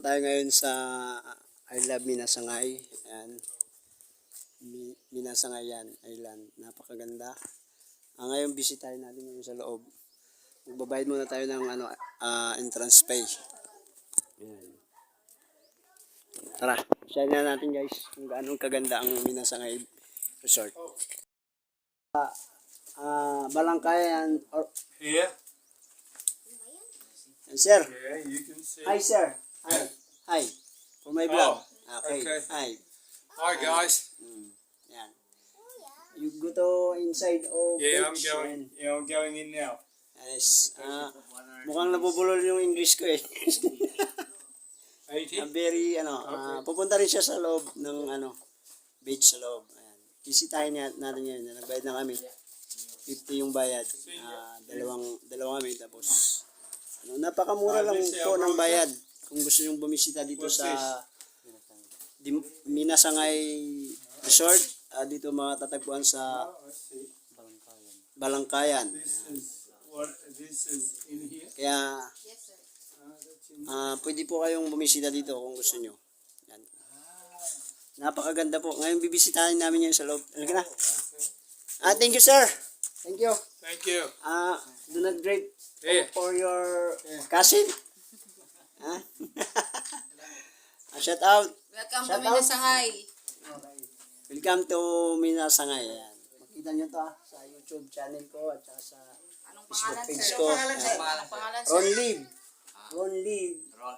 Tayo ngayon sa I Love Minasangay. Ayan. Mi- Minasangay yan, Island. Napakaganda. Ah, ngayon, bisitahin natin yung sa loob. Magbabayad muna tayo ng ano, ah, entrance pay. Ayan. Tara, share na natin guys kung gaano kaganda ang Minasangay Resort. Ah, ah, Balangkayan or Here, Sir, yeah, you can see. Hi, sir. Hi. Hi. For my vlog. Okay. okay. Hi. Hi guys. Mm. Yan. You go to inside of Yeah, I'm going. and- Yeah, I'm going in now. Yes. Ah, mukhang nabubulol yung English ko eh. Eighty. Ah, very, ano, ah, pupunta rin siya sa loob ng, ano, beach sa loob. Ayan. Bisitahin niya, natin ngayon. Nagbayad na kami. 50 yung bayad. Ah, dalawang, dalawa kami. Tapos, ano, napakamura lang po ng bayad. Kung gusto nyong bumisita dito sa Dim- Minasangay Resort, ah, dito matatagpuan sa. Balangkayan. This is what this is in here. Kaya, Ah, ah, pwede po kayong bumisita dito kung gusto nyo. Yan. Napakaganda po. Ngayon bibisitahin namin yan sa loob. Halika na. Ah, thank you, sir. Thank you. Thank you. Ah, do not great Yeah. for your cousin. Ha? ah, shout out. Welcome Shout kami out. na Sangay. Welcome to Minasangay. Ayan. Makita nyo to ah, sa YouTube channel ko at saka sa Anong Facebook pangalan, page sir? ko. Anong Ayan. pangalan, sir? Ron Live. Ron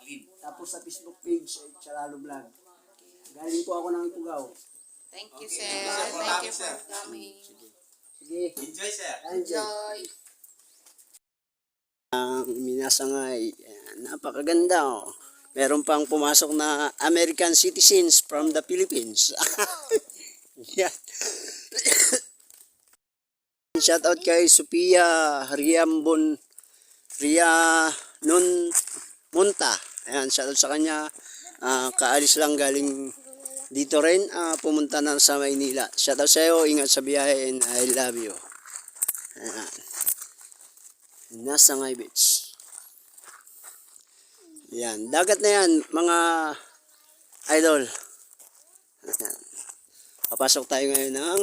Live. Tapos sa Facebook page, ay Charalo Vlog. Galing po ako ng Ipugaw. Thank you, sir. Thank you for coming. Sige. Enjoy, sir. Enjoy. Enjoy. Ang minasangay. Ayan, napakaganda oh. Meron pang pumasok na American citizens from the Philippines. Yan. Shout out kay Sophia Riambon Ria Nun Munta. Ayan, shout out sa kanya. Ah, kaalis lang galing dito rin. ah, pumunta na sa Maynila. Shout out sa iyo. Ingat sa biyahe and I love you. Ayan. Nasa Ngay Beach. Yan. Dagat na yan, mga idol. Papasok tayo ngayon ng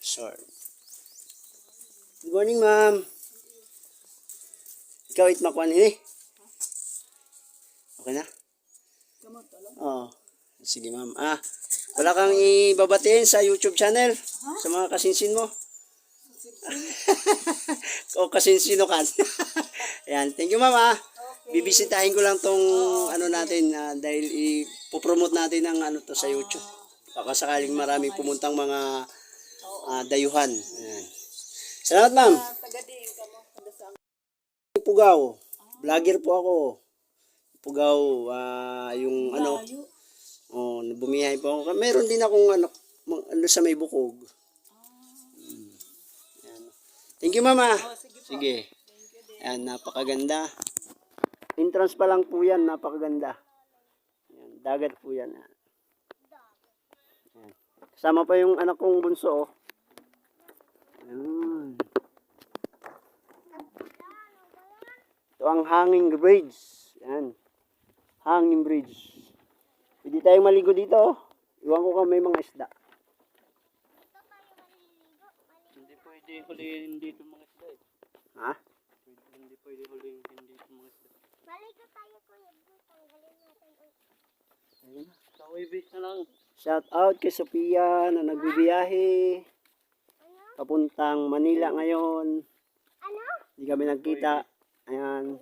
short. Good morning, ma'am. Ikaw it makwan ini. Okay na? Oo. Sige, ma'am. Ah, wala kang ibabatiin sa YouTube channel? Sa mga kasinsin mo? o kasinsino ka. Ayan, thank you mama. Bibisitahin ko lang tong ano natin ah, dahil ipopromote natin ang ano to sa YouTube. Baka sakaling maraming pumuntang mga ah, dayuhan. Ayan. Salamat ma'am. Pugaw. Vlogger po ako. Pugaw, ah, yung ano, oh, bumiyahe po ako. Meron din akong ano, ano sa may bukog. Thank you, Mama. sige Ayan, napakaganda. Entrance pa lang po yan, napakaganda. Ayan, dagat po yan. Ayan. Kasama pa yung anak kong bunso. Oh. Ayan. Ito ang hanging bridge. Ayan. Hanging bridge. Pwede tayong maligo dito. oh. Iwan ko kung may mga isda. Hindi pwede hulihin dito mga isda eh. Ha? Pwede, hindi pwede hulihin dito mga isda. Ayun. Kaway base na lang. Shout out kay Sophia na nagbibiyahe. Papuntang Manila ngayon. Ano? Hindi kami nagkita. Ayan.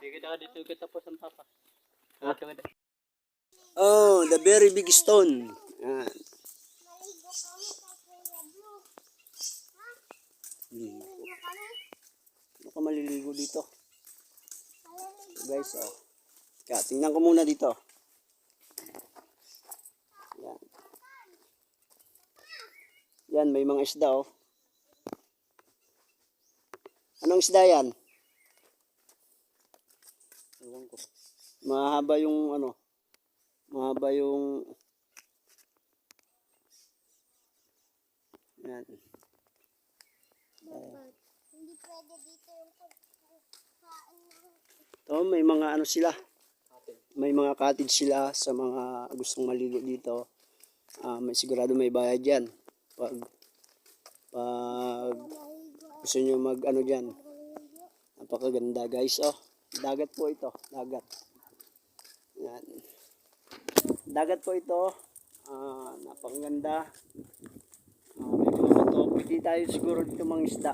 Sige na dito kita po sa papa. Ha? Oh, the very big stone. Ayan. Hmm. Ano ka maliligo dito? Guys, oh. Kaya, tingnan ko muna dito. Yan. Yan, may mga isda, oh. Anong isda yan? Mahaba yung ano, mahaba yung yan. Dapat. Hindi pwede dito yung pagkain ng To, may mga ano sila. May mga cottage sila sa mga gustong malilo dito. Ah, may sigurado may bayad yan. Pag pag gusto nyo mag ano dyan. Napakaganda guys. Oh, dagat po ito. Dagat. Yan. Dagat po ito. Ah, napakaganda. Bato. Pwede tayo siguro dito mga isda.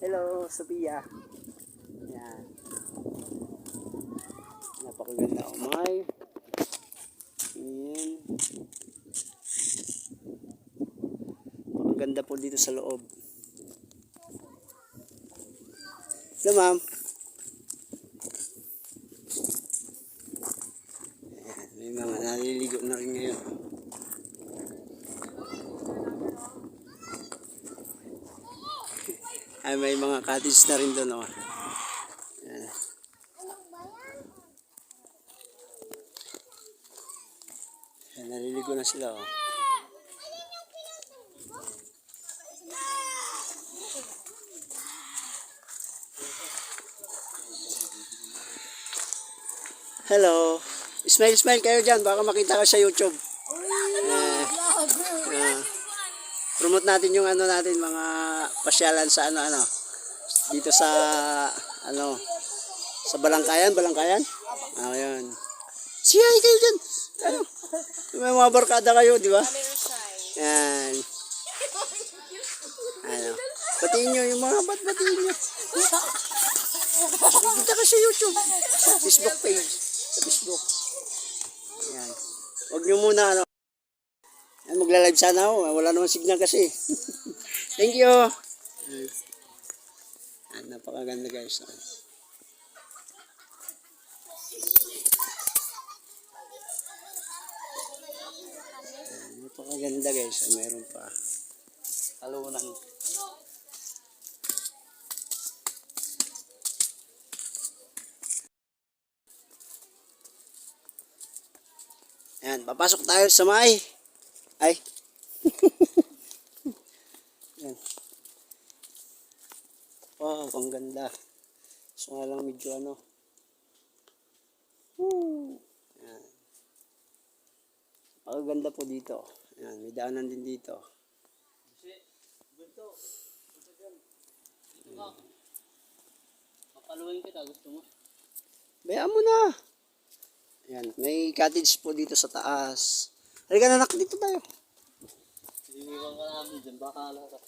Hello, Sophia. Yan. Napakaganda umay. Yan. Napakaganda po dito sa loob. Hello, ma'am. Ayan, May mga naliligo na rin ngayon. Ay, may mga cottage na rin doon, oh. Ayan. Ayan, naliligo na sila, oh. Hello. Smile, smile kayo dyan. Baka makita ka sa YouTube. Eh, ah, promote natin yung ano natin, mga pasyalan sa ano, ano. Dito sa, ano, sa Balangkayan, Balangkayan? Ah, yun. Siyay kayo dyan. Ano? May mga barkada kayo, di ba? Yan. Ano? Batiin nyo yung mga bat, batiin nyo. Kita ka sa YouTube. Facebook page. Sa Facebook. Yan. Huwag nyo muna, ano. Magla-live sana ako. Wala naman signal kasi. Thank you. Napakaganda guys. Napakaganda guys. Mayroon pa. Talunan. Yan, papasok tayo sa may. Ay. Yan. Wow, ang ganda. So nga lang medyo ano. Woo. Yan. Ang ganda po dito. Yan, may daanan din dito. Papaluin kita, gusto mo? Bayaan mo na. Yan, may cottage po dito sa taas. Halika na nak, dito tayo. Iniwan ka namin dyan, baka ala ka.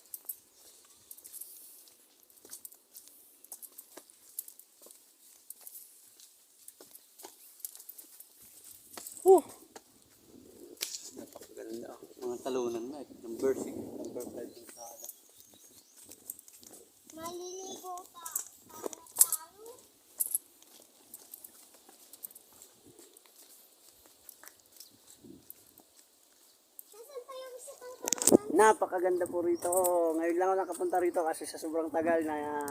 Oh. Napakaganda. Mga talunan na, eh. number 6, number 5 yung sala. Maliligo pa? Napakaganda po rito. Ngayon lang ako nakapunta rito kasi sa sobrang tagal na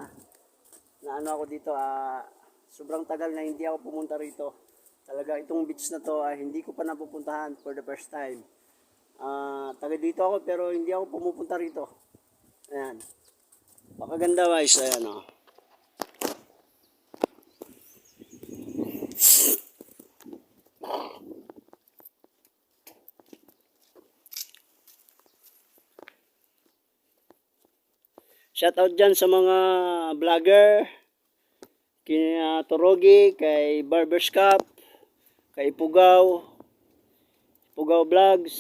na ano ako dito ah sobrang tagal na hindi ako pumunta rito. Talaga itong beach na to ah, hindi ko pa napupuntahan for the first time. Ah, taga dito ako pero hindi ako pumupunta rito. Ayan. Napakaganda guys, ayan oh. Shout out dyan sa mga vlogger, kina Torogi, kay Barbers Cup, kay Pugaw, Pugaw Vlogs.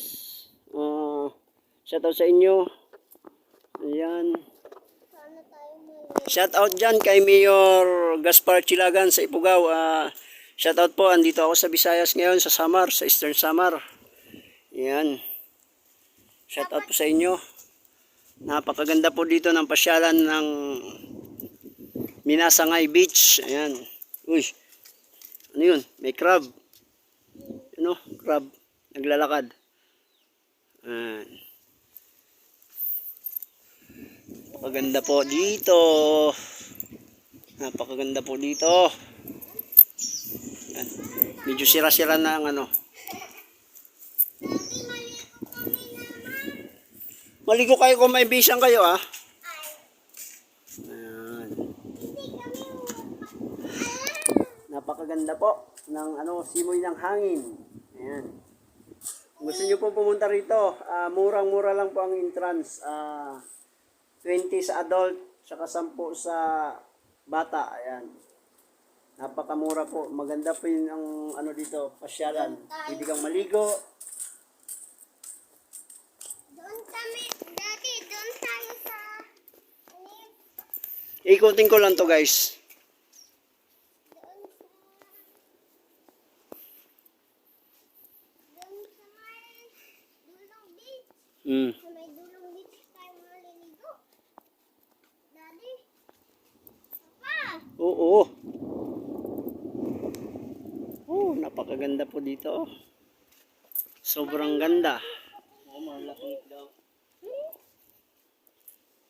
Uh, shout out sa inyo. Ayan. Shout out dyan kay Mayor Gaspar Chilagan sa Ipugaw. Ah, shout out po, andito ako sa Visayas ngayon, sa Samar, sa Eastern Samar. Ayan. Shout out po sa inyo. Napakaganda po dito ng pasyalan ng Minasangay Beach. Ayan. Uy. Ano yun? May crab. Ano? Crab. Naglalakad. Ayan. Napakaganda po dito. Napakaganda po dito. Yan. Medyo sira-sira na ang ano. Maligo kayo kung may bisan kayo ah. Ayan. Napakaganda po ng ano, simoy ng hangin. Ayan. Gusto niyo po pumunta rito, ah, murang-mura lang po ang entrance. Ah, 20 sa adult, saka 10 sa bata. Ayan. Napakamura po. Maganda po yun ang ano dito, pasyalan. Pwede kang maligo. Doon kami, dati doon tayo sa, Ikutin ko lang to guys. doon sa, doon sa may dulong beach. Hmm. Sa may dulong beach tayo maliligo. Daddy. Papa. Oo. Oh, napakaganda po dito. Sobrang ganda. Oo, malaki daw.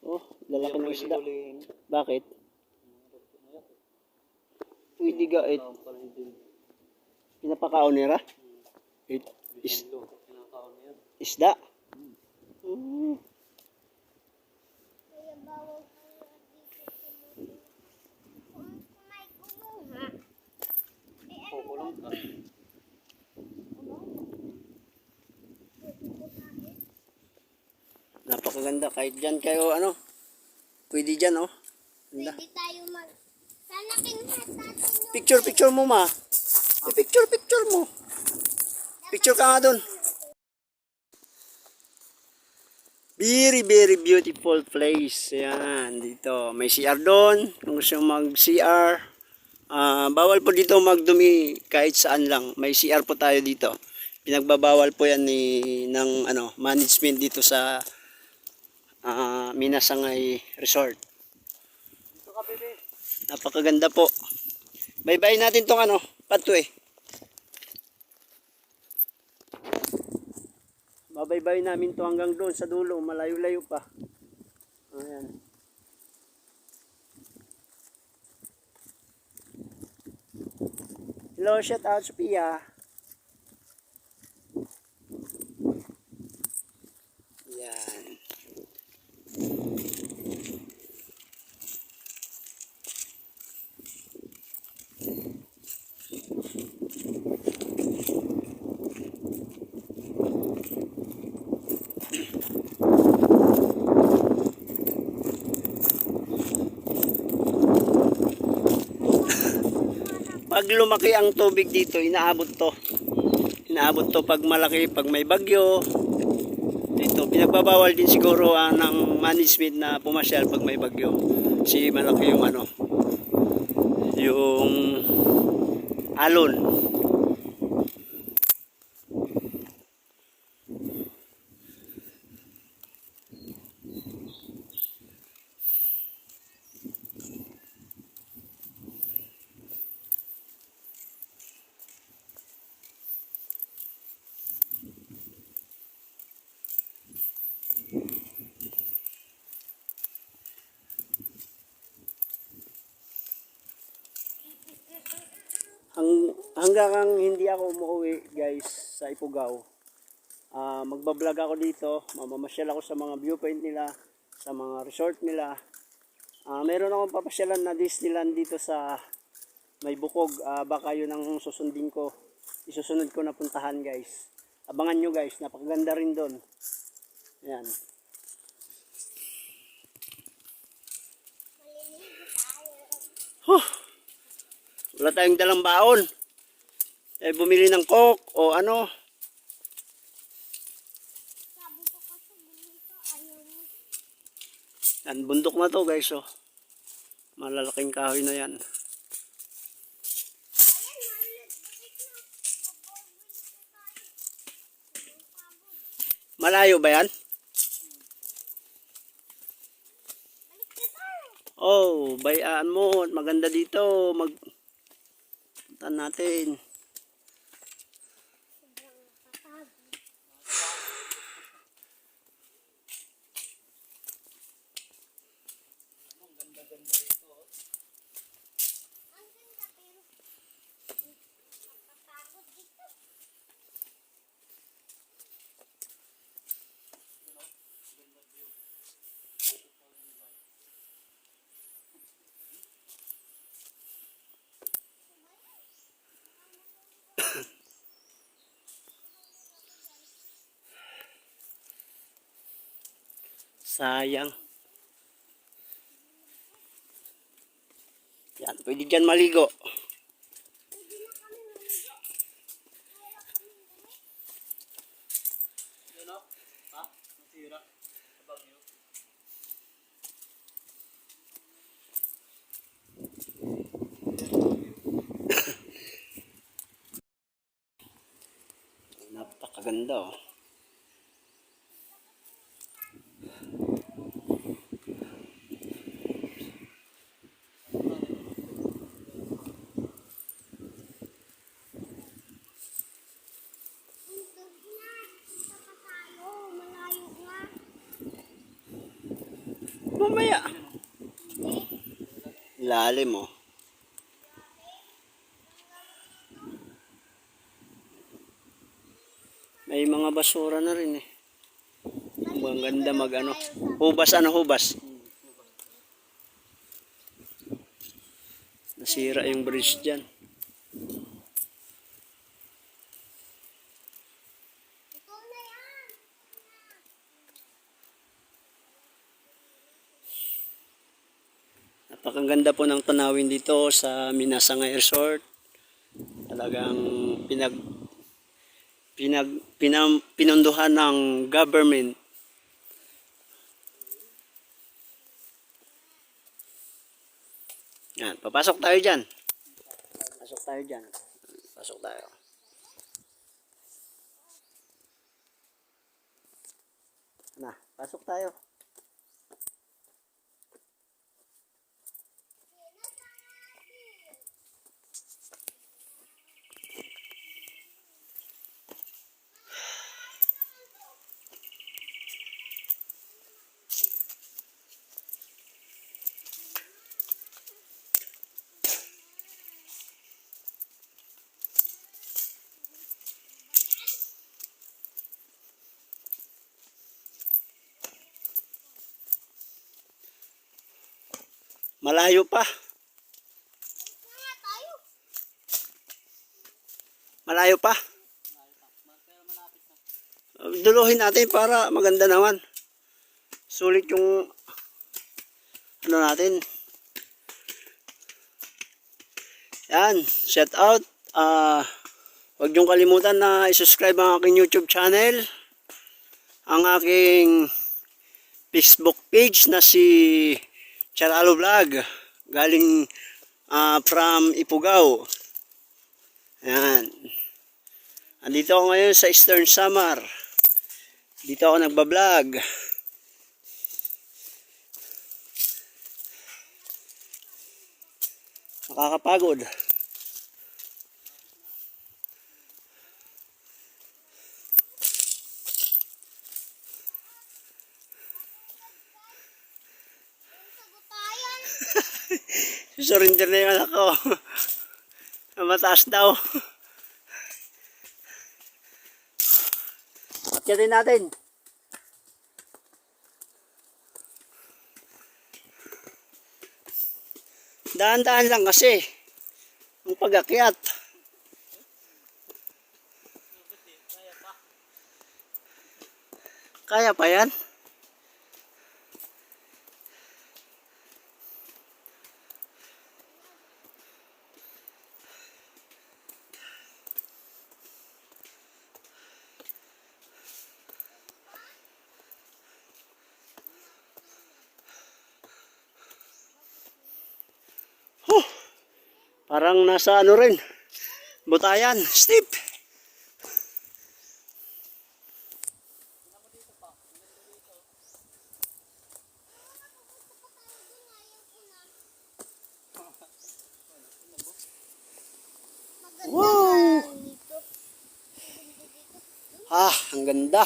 Oh, lalaki ng isda. Bakit? Pwede ga it. Tawag pa rin din. Pinapakaon nila? It, is, isda. Mm. Eh. Napakaganda. Kahit dyan kayo, ano, pwede dyan, oh. Ganda. Pwede tayo mag... Sana kinuha natin yung... Picture, picture mo, ma. I-picture, picture mo. Picture ka nga dun. Very, very beautiful place. Yan, dito. May CR doon. Kung gusto mag-CR. Ah, bawal po dito magdumi kahit saan lang. May CR po tayo dito. Pinagbabawal po yan ni, ng ano, management dito sa ah, Minasangay Resort. Napakaganda po. Bye-bye natin tong ano, pato eh. Babaybay namin to hanggang doon sa dulo, malayo-layo pa. Ayan. Hello, shout out Sophia. Yan. Pag lumaki ang tubig dito, inaabot to. Inaabot to pag malaki, pag may bagyo. Pinagbabawal din siguro ah, ng management na pumasyal pag may bagyo. Si malaki yung ano, yung alon. Hanggang hindi ako umuwi guys sa Ipugaw. Ah, magbablog ako dito, mamamasyal ako sa mga viewpoint nila, sa mga resort nila. Ah, meron akong papasyalan na Disneyland dito sa may bukog. Ah, baka yun ang susundin ko. Isusunod ko na puntahan guys. Abangan nyo guys, napakaganda rin doon. Ayan. Huh. Wala tayong dalang baon. Eh, bumili ng coke o ano. Yan, bundok na to guys oh. Malalaking kahoy na yan. Malayo ba yan? Oh, bayaan mo. Maganda dito. Mag... Punta natin. Sayang. Yan, pwede dyan maligo. Napakaganda oh. Tugtog na. Isa pa tayo. Malayo nga. Mamaya. Lalim oh. May mga basura na rin eh. Ang ganda mag ano. Hubas ano hubas. Nasira yung bridge dyan. Napakaganda po ng tanawin dito sa Minasangay Resort. Talagang pinag pinag pinam, pinunduhan ng government. Yan, papasok tayo diyan. Pasok tayo diyan. Pasok tayo. Na, pasok tayo. Malayo pa. Malayo pa. Duluhin natin para maganda naman. Sulit yung ano natin. Yan, shout out. Ah, huwag niyong kalimutan na i-subscribe ang aking YouTube channel. Ang aking Facebook page na si Charalo Vlog. Galing ah, from Ipugao. Yan. Andito ako ngayon sa Eastern Samar. Dito ako nagbablog. Nakakapagod. Surrender na yung anak ko. Mataas daw. Akyatin natin. Daan-daan lang kasi. Ang pag-akyat. Kaya pa yan? Huh. Parang nasa ano rin. Butayan. Steep. Wow! Ah, ang ganda.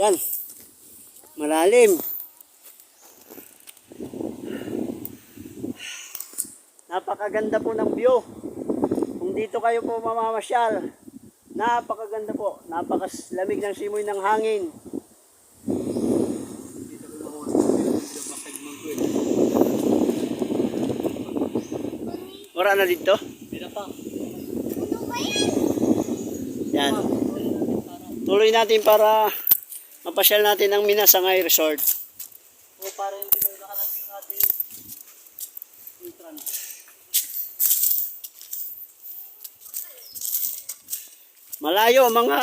Yan. Malalim. Napakaganda po ng view. Kung dito kayo po mamamasyal, napakaganda po. Napakalamig ng simoy ng hangin. Wala na dito? Hindi pa. Ano yan? Tuloy natin para Mapasyal natin ang Minasangay Resort. O para Malayo, mga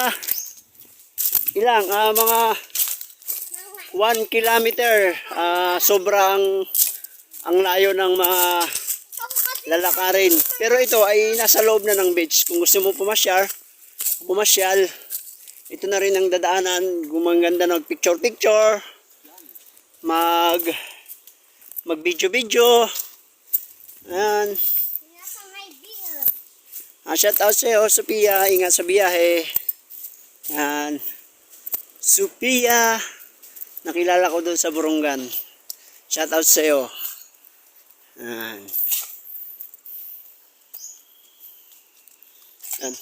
ilang, ah, mga 1 kilometer. Ah, sobrang ang layo ng mga lalakarin. Pero ito ay nasa loob na ng beach. Kung gusto mo pumasyal, pumasyal, ito na rin ang dadaanan. Gumaganda ng picture-picture, mag mag video-video. Ayan. Beer. Ah, shout out sa iyo, Sophia. Ingat sa biyahe. Yan. Sophia. Nakilala ko doon sa Burungan. Shout out sa iyo. Yan. Yan.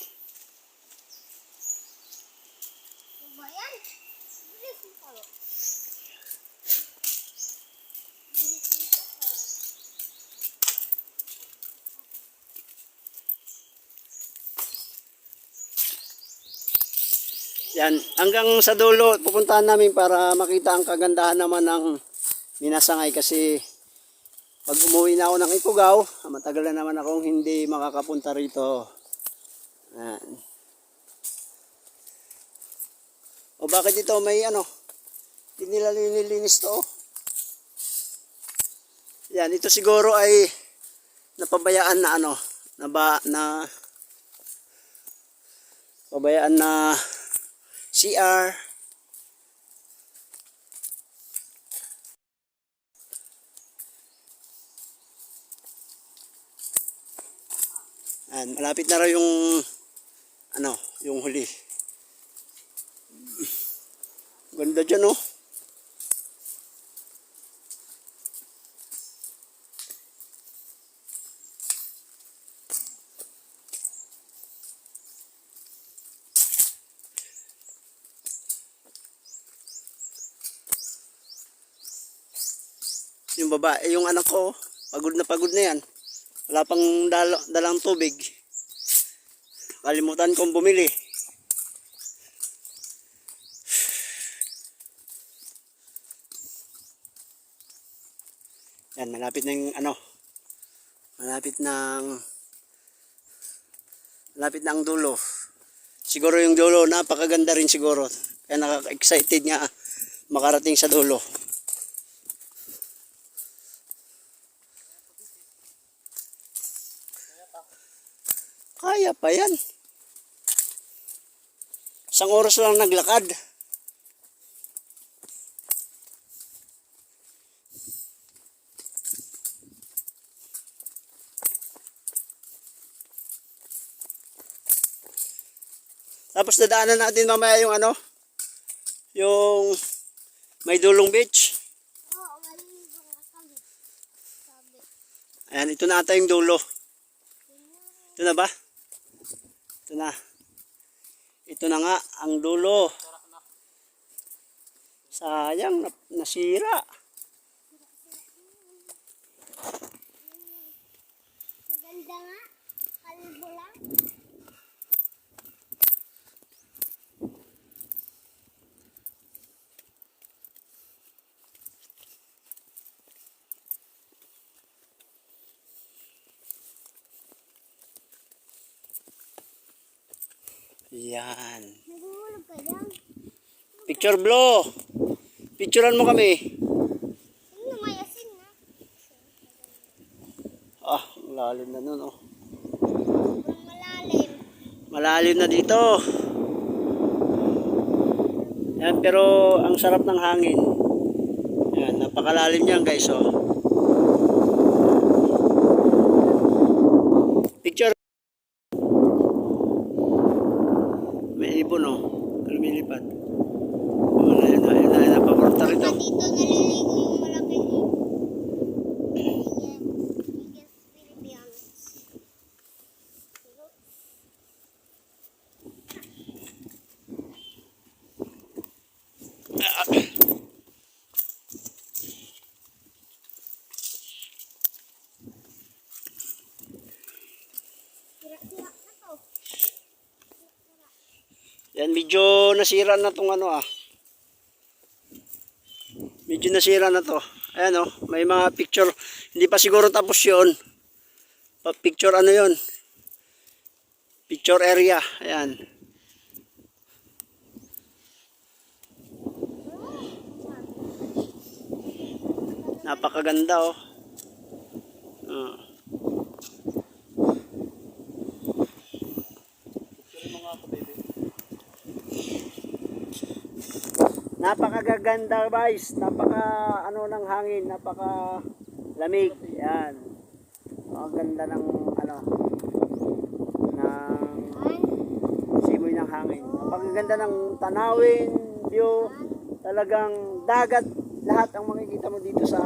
Ano ba yan? Bilis mo pala. Yan. Hanggang sa dulo, pupuntahan namin para makita ang kagandahan naman ng Minasangay kasi pag umuwi na ako ng Ikugaw, matagal na naman akong hindi makakapunta rito. Yan. O bakit ito may ano? Hindi nila linilinis to. Yan, ito siguro ay napabayaan na ano, na ba, na pabayaan na CR. Yan, malapit na raw yung ano, yung huli. Ganda dyan, oh. Yung babae, yung anak ko, pagod na pagod na yan. Wala pang dal dalang tubig. Kalimutan kong bumili. Yan, malapit yung ano. Malapit ng malapit na dulo. Siguro yung dulo, napakaganda rin siguro. Kaya nakaka-excited nga makarating sa dulo. Kaya pa yan. Isang oras lang naglakad. Tapos dadaanan natin mamaya yung ano, yung may dulong beach. Ayan, ito na ata yung dulo. Ito na ba? Ito na. Ito na nga, ang dulo. Sayang, na- nasira. Maganda nga. Kalbo lang. Yan. Naguhulog ka lang. Picture blow. Picturean mo kami. Ah, ang lalim na nun, oh. Malalim. Malalim na dito. Yan, pero ang sarap ng hangin. Yan, napakalalim niyan guys, oh. Picture. May ibon, oh. Lumilipad. Oh, ayun na, ayun na, ayun na, papunta rito. Baka dito naliligo yung malaking biggest, biggest Philippines. Pero, Sira-sira na to. Yan, medyo nasira na tong ano ah. Medyo nasira na to. Ayan oh, may mga picture. Hindi pa siguro tapos yon. Pa- Picture ano yon? Picture area. Ayan. Napakaganda oh. Ah. Picture mo nga ako, baby. Napakaganda guys. Napaka ano ng hangin, napaka lamig. Yan. Ang ganda ng ano ng simoy ng hangin. Napakaganda ng tanawin, view, talagang dagat lahat ang makikita mo dito sa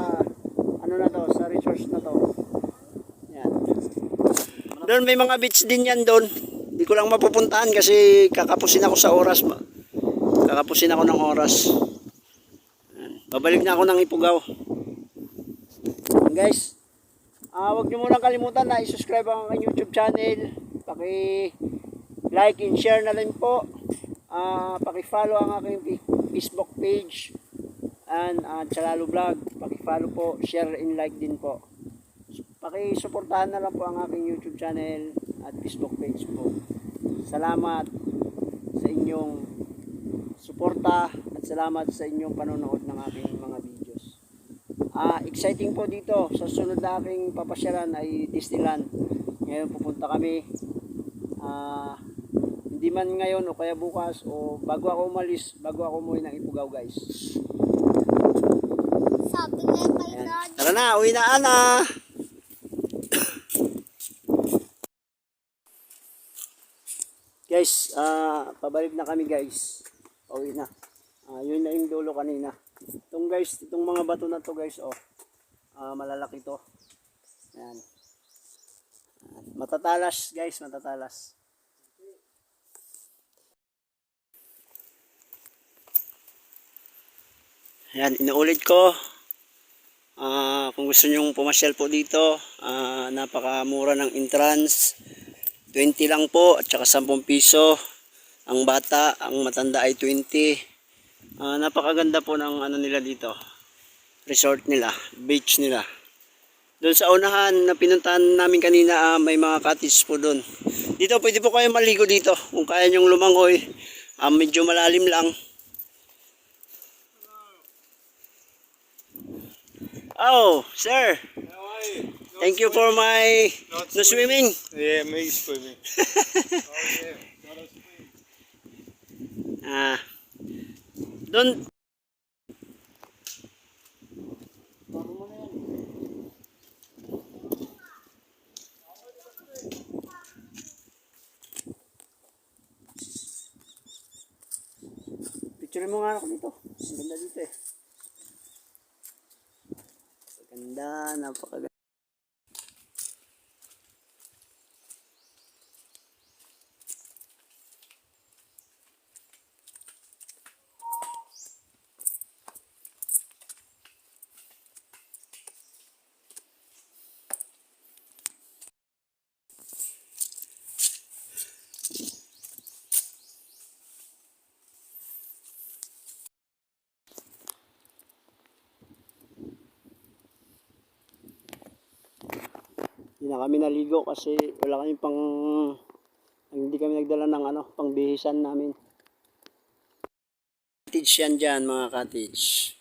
ano na to, sa resource na to. Yan. Doon may mga beach din yan doon. Hindi ko lang mapupuntahan kasi kakapusin ako sa oras. Kakapusin ako ng oras. Babalik na ako ng Ipugaw. Yan, guys, ah wag niyo muna kalimutan na i-subscribe ang aking YouTube channel. Paki-like and share na rin po. Ah, paki-follow ang aking Facebook page and uh, Chalalo Vlog. Paki-follow po, share and like din po. Paki-suportahan na lang po ang aking YouTube channel at Facebook page po. Salamat sa inyong suporta at salamat sa inyong panonood ng aking mga videos. Ah, exciting po dito. Sa sunod na aking papasyalan ay Disneyland. Ngayon pupunta kami. Ah, hindi man ngayon o kaya bukas o bago ako umalis, bago ako umuwi ng Ipugaw guys. Sabi nga. Tara na, uwi na Ana. guys, ah pabalik na kami guys. Uwi na. Ah, yun na yung dulo kanina. Itong guys, itong mga bato na to guys, oh. Ah, malalaki to. Ayan. Matatalas guys, matatalas. Ayan, inuulit ko. Ah, kung gusto nyong pumasyal po dito, ah, napakamura ng entrance. 20 lang po at saka 10 piso. Ang bata, ang matanda ay 20. Ah, napakaganda po ng ano nila dito. Resort nila, beach nila. Doon sa unahan na pinuntahan namin kanina, ah, may mga cottage po doon. Dito, pwede po kayo maligo dito. Kung kaya nyong lumangoy, ah, medyo malalim lang. Oh, sir. How are you? Thank you for my Not no swimming. Yeah, me swimming. Ah. Doon. Picture mo nga ako dito. Ang ganda dito eh. Ganda, napakaganda. Na kami naligo kasi wala kami pang hindi kami nagdala ng ano, pangbihisan namin. Cottage yan dyan, mga cottage.